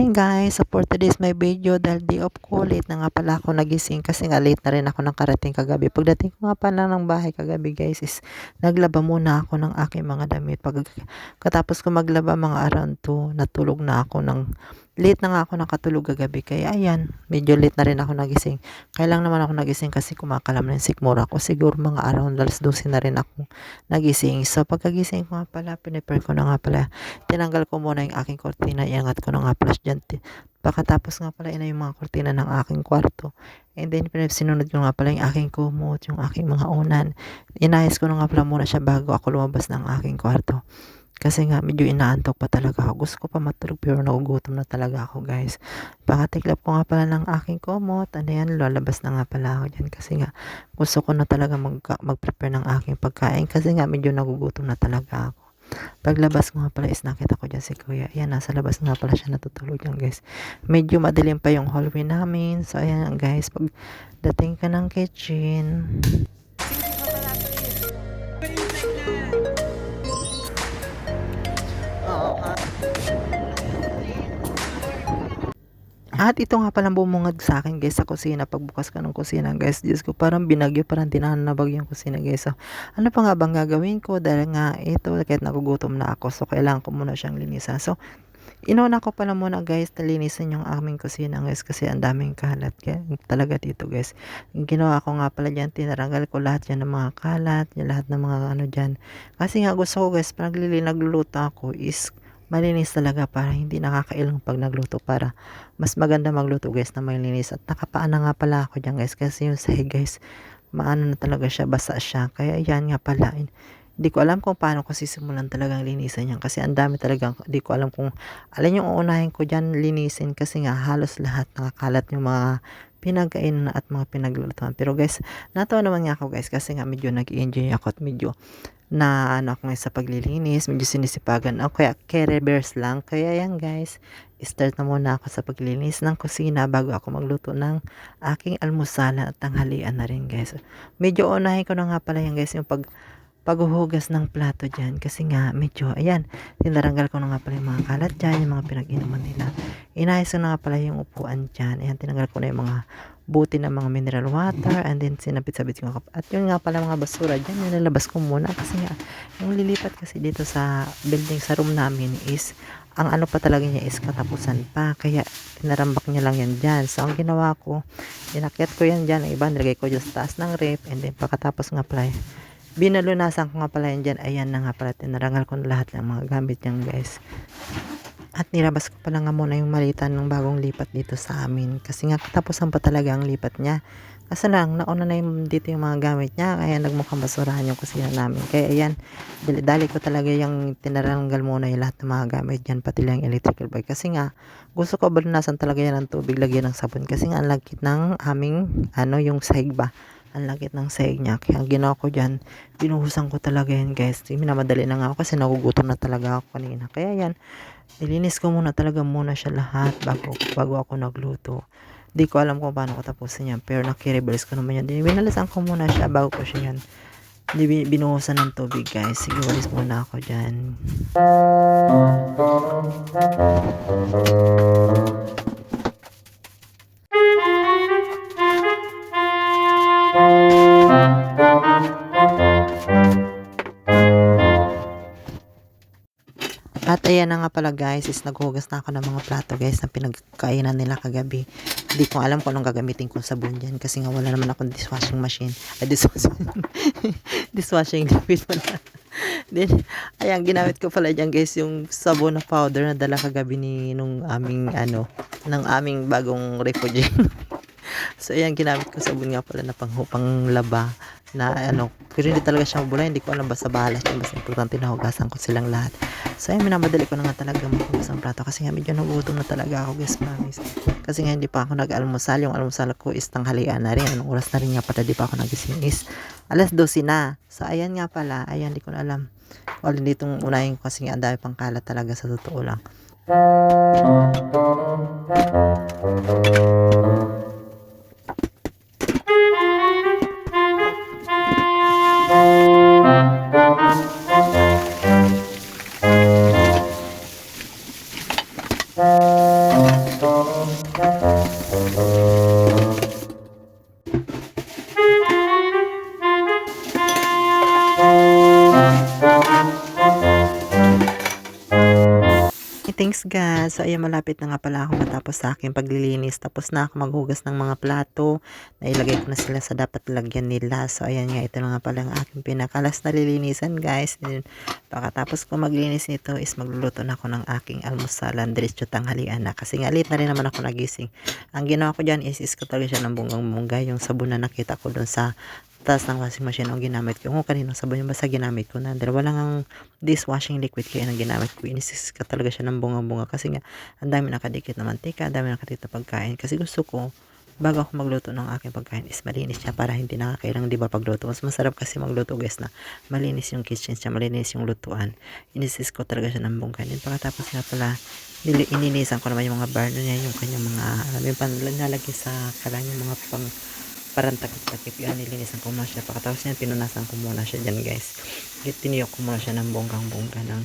morning guys, so for today's my video dahil day off ko, late na nga pala ako nagising kasi nga late na rin ako ng karating kagabi. Pagdating ko nga pala ng bahay kagabi guys is naglaba muna ako ng aking mga damit. Pag katapos ko maglaba mga around 2, natulog na ako ng late na nga ako nakatulog kagabi kaya ayan, medyo late na rin ako nagising. Kailang naman ako nagising kasi kumakalam na yung sikmura ko. Siguro mga around alas 12 na rin ako nagising. So pagkagising ko nga pala, pinipare ko na nga pala. Tinanggal ko muna yung aking kortina, iangat ko na nga pala dyan. Pagkatapos nga pala, ina yung mga kortina ng aking kwarto. And then, sinunod ko nga pala yung aking kumot, yung aking mga unan. Inayos ko na nga pala muna siya bago ako lumabas ng aking kwarto. Kasi nga, medyo inaantok pa talaga ako. Gusto ko pa matulog pero nagugutom na talaga ako guys. Pakatiklap ko nga pala ng aking kumot. Ano yan, lalabas na nga pala ako dyan. Kasi nga, gusto ko na talaga mag, mag-prepare ng aking pagkain. Kasi nga, medyo nagugutom na talaga ako. Paglabas ko nga pala is nakita ko dyan si kuya. Ayan, nasa labas nga pala siya natutulog dyan guys. Medyo madilim pa yung hallway namin. So ayan guys, pag dating ka ng kitchen. At ito nga palang bumungad sa akin guys sa kusina. Pagbukas ka ng kusina guys. Diyos ko parang binagyo. Parang tinahan na bagyo yung kusina guys. So, ano pa nga bang gagawin ko? Dahil nga ito kahit nagugutom na ako. So kailangan ko muna siyang linisan. So Inuna ko pala muna guys na linisin yung aming kusina guys kasi ang daming kalat kaya, talaga dito guys. Ginawa ko nga pala dyan, tinaranggal ko lahat yan ng mga kalat, yung lahat ng mga ano dyan. Kasi nga gusto ko guys, pag nagluluto ako is malinis talaga para hindi nakakailang pag nagluto para mas maganda magluto guys na malinis. At nakapaan na nga pala ako dyan guys kasi yung sahig guys maano na talaga siya basa siya. Kaya yan nga pala hindi ko alam kung paano ko sisimulan talagang linisan yan. Kasi ang dami talaga hindi ko alam kung alin yung uunahin ko dyan linisin. Kasi nga halos lahat nakakalat yung mga pinagkainan at mga pinaglulutuan. Pero guys natawa naman nga ako guys kasi nga medyo nag-enjoy ako at medyo na ano ako sa paglilinis medyo sinisipagan ako kaya care bears lang. Kaya yan guys start na muna ako sa paglilinis ng kusina bago ako magluto ng aking almusalan at tanghalian na rin guys. Medyo unahin ko na nga pala yan guys yung pag paghuhugas ng plato dyan. Kasi nga medyo ayan tinaranggal ko na nga pala yung mga kalat dyan yung mga pinag-inuman nila. Inayos ko na nga pala yung upuan dyan. Ayan tinanggal ko na yung mga buti ng mga mineral water and then sinabit-sabit ko at yun nga pala mga basura dyan nilalabas ko muna. Kasi nga yung lilipat kasi dito sa building sa room namin is ang ano pa talaga niya is katapusan pa. Kaya tinarambak niya lang yan dyan. So ang ginawa ko inakyat ko yan dyan. Ang iba nilagay ko dyan sa taas ng rep and then pagkatapos nga pala binalunasan ko nga pala yan dyan. Ayan na nga pala tinarangal ko na lahat ng mga gamit yan guys. At nilabas ko pala nga muna yung malitan ng bagong lipat dito sa amin. Kasi nga katapusan pa talaga ang lipat niya. Kasi lang nauna na yung dito yung mga gamit niya kaya nagmukhang basurahan yung kusina namin. Kaya ayan dali, dali ko talaga yung tinaranggal muna yung lahat ng mga gamit yan pati lang electrical bike. Kasi nga gusto ko balunasan talaga yan ng tubig lagyan ng sabon. Kasi nga ang lagkit ng aming ano yung sahig ba ang lagit ng sahig niya. Kaya ginawa ko dyan, binuhusan ko talaga yan guys. Minamadali na nga ako kasi nagugutom na talaga ako kanina. Kaya yan, nilinis ko muna talaga muna siya lahat bago, bago ako nagluto. Di ko alam kung paano ko tapusin yan. Pero nakireverse ko naman yan. Binalisan ko muna siya bago ko siya yan. Di binuhusan ng tubig guys. Sige, walis muna ako dyan. Ayan na nga pala guys, is naghugas na ako ng mga plato guys na pinagkainan nila kagabi. Hindi ko alam kung anong gagamitin kong sabon dyan kasi nga wala naman akong dishwashing machine. Ay, dishwashing, dishwashing liquid pala. Then, ayan, ginamit ko pala dyan guys yung sabon na powder na dala kagabi ni nung aming ano, ng aming bagong refugee. so, ayan, ginamit ko sabon nga pala na pang, pang laba na ano, pero hindi talaga siya mabula, hindi ko alam basta bahala siya, basta importante na hugasan ko silang lahat. So ayun, minamadali ko na nga talaga maghugas ang plato kasi nga medyo nagutom na talaga ako guys, promise. Kasi nga hindi pa ako nag-almusal, yung almusal ko is tanghalian na rin, anong oras na rin nga pala, di pa ako nagising is alas 12 na. So ayan nga pala, ayan, di ko na alam. Wala ditong unahin ko kasi nga ang dami pang kalat talaga sa totoo lang. Thanks God. So ayan malapit na nga pala ako matapos sa aking paglilinis. Tapos na ako maghugas ng mga plato. Nailagay ko na sila sa dapat lagyan nila. So ayan nga ito na nga pala ang aking pinakalas na lilinisan guys. And pagkatapos ko maglinis nito is magluluto na ako ng aking almusalan. Diretso tanghalian na. Kasi nga late na rin naman ako nagising. Ang ginawa ko dyan is is ko talaga siya ng bunggang-bungga. Yung sabon na nakita ko dun sa taas ng washing machine ang ginamit ko. Kung kaninong sabon yung basta ginamit ko na. Dahil walang ang dishwashing liquid kaya nang ginamit ko. Inisis ka talaga siya ng bunga-bunga. Kasi nga, ang dami nakadikit na mantika, ang dami nakadikit na pagkain. Kasi gusto ko, bago ako magluto ng aking pagkain is malinis siya para hindi nakakailang di ba pagluto. Mas masarap kasi magluto guys na malinis yung kitchen siya, malinis yung lutuan. Inisis ko talaga siya ng bungkan. Then pagkatapos nga pala, nili, ininisan ko naman yung mga burner niya, yung kanyang mga, alam yung pan, nalagay sa kalan yung mga pang, parang takip-takip yan, nilinisan ko muna siya. Pagkatapos yan, pinunasan ko muna siya dyan guys. Tiniyok ko muna siya ng bonggang-bongga ng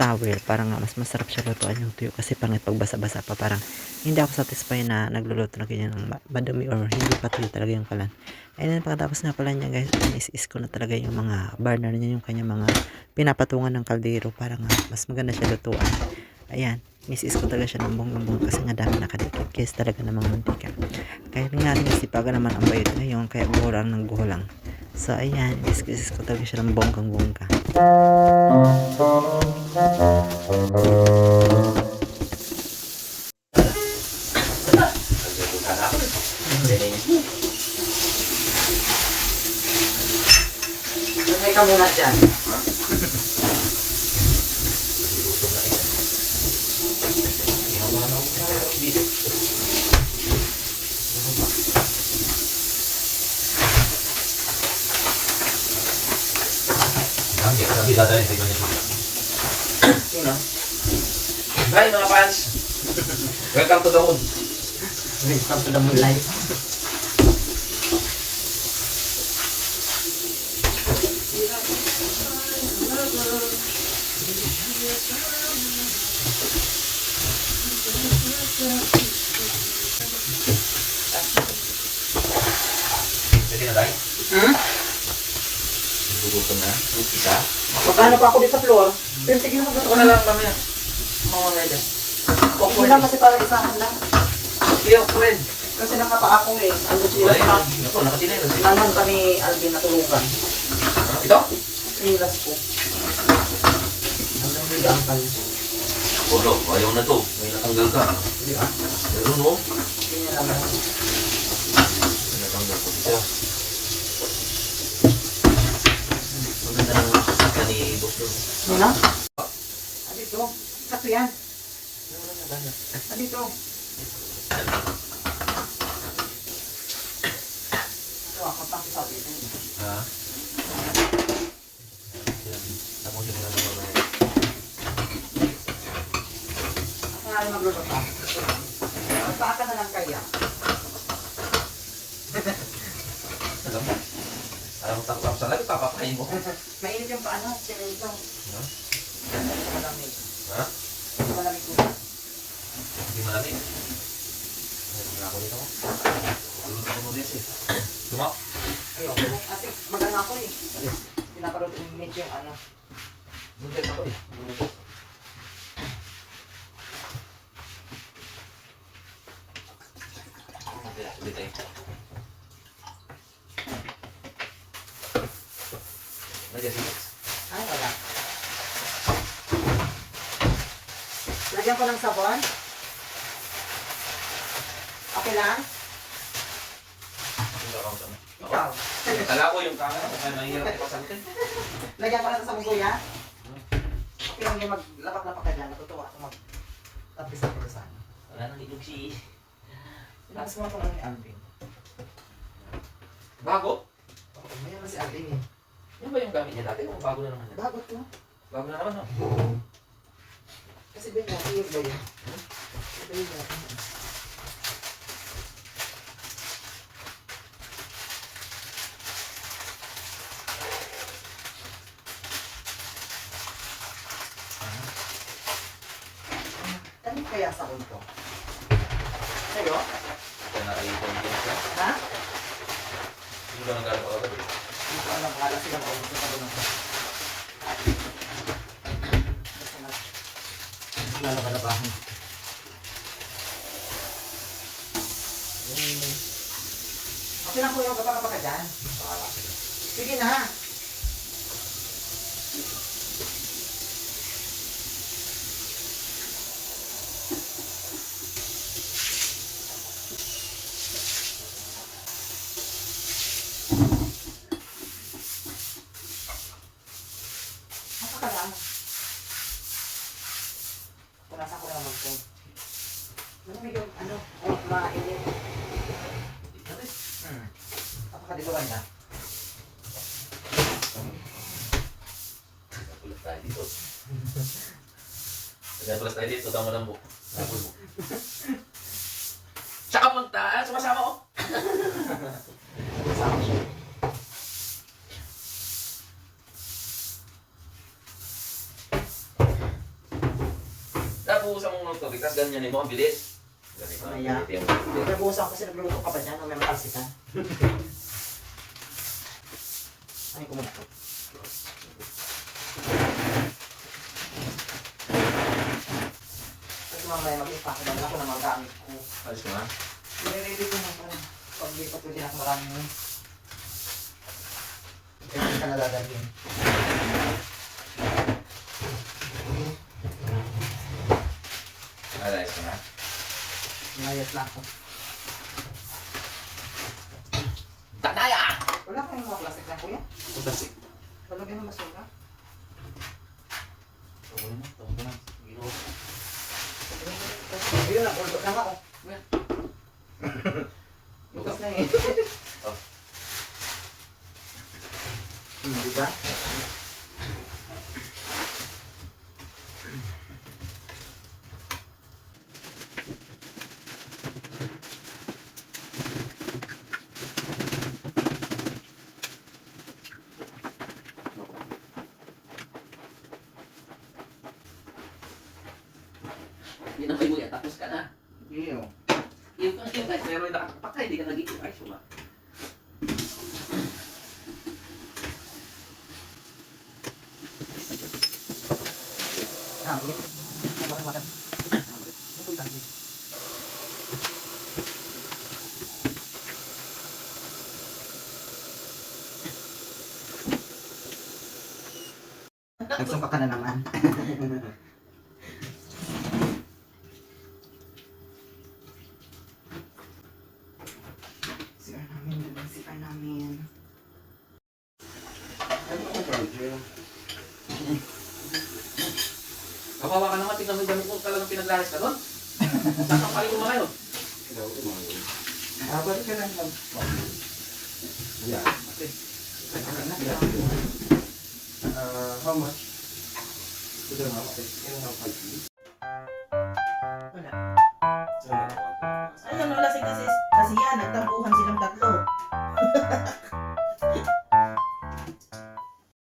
towel para nga mas masarap siya lutuan yung tuyo kasi pangit pag basa-basa pa parang hindi ako satisfied na nagluluto na ganyan ng ma- madumi or hindi pa tuyo talaga yung kalan and then pagkatapos na pala niya guys is-is ko na talaga yung mga burner niya yung kanya mga pinapatungan ng kaldero para nga mas maganda siya lutuan ayan misis ko talaga siya ng bonggang kasi nga dami nakadikit guys talaga namang mantika kahit nga sinisipagan naman ang bayot ngayon kaya guhulang ng guhulang so ayan misis ko talaga siya ng bonggang bongga Lumay ka muna dyan. Hindi dadalhin sa ganyan. Sino? Hi mga fans! Welcome to the moon. Welcome to the moonlight. Nagugutom na. Yung isa. Magkano pa ako dito sa floor? Pero sige mo Ako na lang mamaya. Mga medya. Hindi lang kasi para isahan lang. Iyo, friend. Kasi nakapa ako eh. Ano sila Wala pa? yun. Ako, nakasinay na siya. Naman kami Alvin natulugan. Ito? Nilas ko. Hanggang hindi ang kanya. Polo, ayaw na to. May natanggal ka. Di ba? Pero no, Hindi niya naman. natanggal ko siya. Maganda ng sasakyan Sino? Dito. Sakto yan. Dito. Ito ako pang sabi ito. Ha? Tapos yung mga. Ako nga rin magluluto pa. Magpaka na lang kaya. Takot sa labi, papakain mo. Mainit yung paano, sinito. Ha? Malamig. Ha? Malamig ko. Hindi malamig. Meron ako dito. Tulog ako mo din eh. Tumak. Ayun. Kasi magana ako eh. Pinaparod yung medyo yung ano. Muntik ako eh. Ulit tayo. Lagyan. Ay, wala. Lagyan ko ng sabon. Okay lang? Ikaw. Kala ko yung camera, kaya mahirap ipasantin. Lagyan ko na sa sabon kuya. Okay lang yung maglapak-lapak ka dyan. Natutuwa ako mag tapis ako sa ano. Wala nang ilog si... Mo lang ni Alvin. Bago? Okay, may naman si Alvin eh. Yan ba yung gamit niya dati? O bago na naman yan? Bago to. Bago na naman, no? Kasi ba yung yung ba yun? Iba yun natin. Ano kaya sa ko sa'yo? Nakaipon din siya. Ha? Hindi ba nagkala pa kagabi? Hindi ko alam, bahala sila na. Lalabalabahan. Okay lang kuya, kapag ka dyan. Sige na. Ka lang. Punasan ko lang mag-phone. Ano medyo, ano, ay, mainit. Hmm. Napakadituan na. Nagpulat tayo dito. Nagpulat tayo dito, tama lang po. Tapos ang mga tubig, tapos ganyan mo, ang bilis. Ganito, ang Maya. bilis yung Nabuhusan ko kasi nagluluto ka pa dyan, may matalsikan. Ay, ko muna to. Kasi mamaya mag-ipak ko ako ng mga gamit ko. Alis ko na. Nire-ready ko na pala. Pag di pa pwede na maraming Kaya ka nalalagyan. Ko na. Mayat lang ako. Tataya! Wala kayong mga plastic na kuya? Puntas eh. Talagyan ng basura. Tawag na, tawag na. Ginawa. Ayun na, pulot na nga oh. Bukas na eh. Oh. Hmm, di ba? Yan ang yan, tapos ka na. Iyo. Yung kang yung guys, meron yung nakakapakay, hindi ka nagiging. Makan, makan. Ito yung hangit. Nagsumpa ka na naman. CR namin, diba? CR namin. Ano ba charger? Kawawa ka damit mo talagang pinaglaris ka doon. Saan ang paling mo ngayon? Ah, balik ka lang lang. Yeah. Okay. Uh, how much? Ito na ako. Ito na ako.